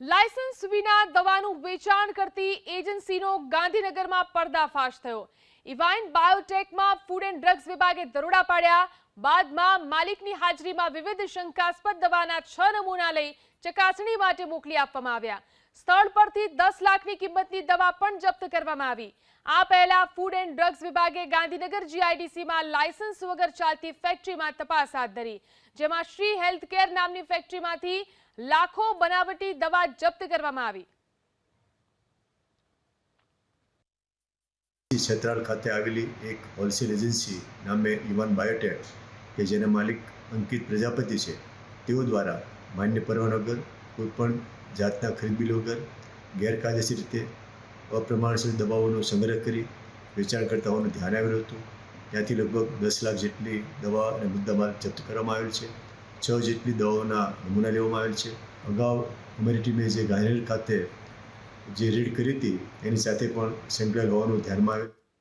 Licence વિના દવાનું વેચાણ કરતી એજન્સીનો ગાંધીનગરમાં પર્દાફાશ થયો. ઇવાઇન બાયોટેકમાં ફૂડ એન્ડ ડ્રગ્સ વિભાગે દરોડા પાડ્યા. બાદમાં માલિકની હાજરીમાં વિવિધ શંકાસ્પદ દવાના છ નમૂના લઈ ચકાસણી માટે મોકલી આપવામાં આવ્યા. સ્થળ પરથી દસ લાખની કિંમતની દવા પણ જપ્ત કરવામાં આવી. આ પહેલા ફૂડ એન્ડ ડ્રગ્સ વિભાગે ગાંધીનગર જીઆઈડીસીમાં લાયસન્સ વગર ચાલતી ફેક્ટરીમાં તપાસ હાથ ધરી. જેમાં શ્રી હેલ્થકેર નામની ફેક્ટરીમાંથી લાખો બનાવટી દવા જપ્ત કરવામાં આવી. છેતરાલ ખાતે આવેલી એક હોલસેલ એજન્સી નામે યુવાન બાયોટેક, કે જેના માલિક અંકિત પ્રજાપતિ છે, તેઓ દ્વારા માન્ય પરવાના વગર કોઈપણ જાતના ખરીદ વગર ગેરકાયદેસર રીતે અપ્રમાણસર દવાઓનો સંગ્રહ કરી વેચાણ કરતા હોવાનું ધ્યાન આવેલું હતું. ત્યાંથી લગભગ દસ લાખ જેટલી દવા અને મુદ્દામાલ જપ્ત કરવામાં આવેલ છે. છ જેટલી દવાઓના નમૂના લેવામાં આવેલ છે. અગાઉ અમારી ટીમે જે ગાંધીનગર ખાતે જે રીડ કરી હતી એની સાથે પણ સંકળાયેલ હોવાનું ધ્યાનમાં આવે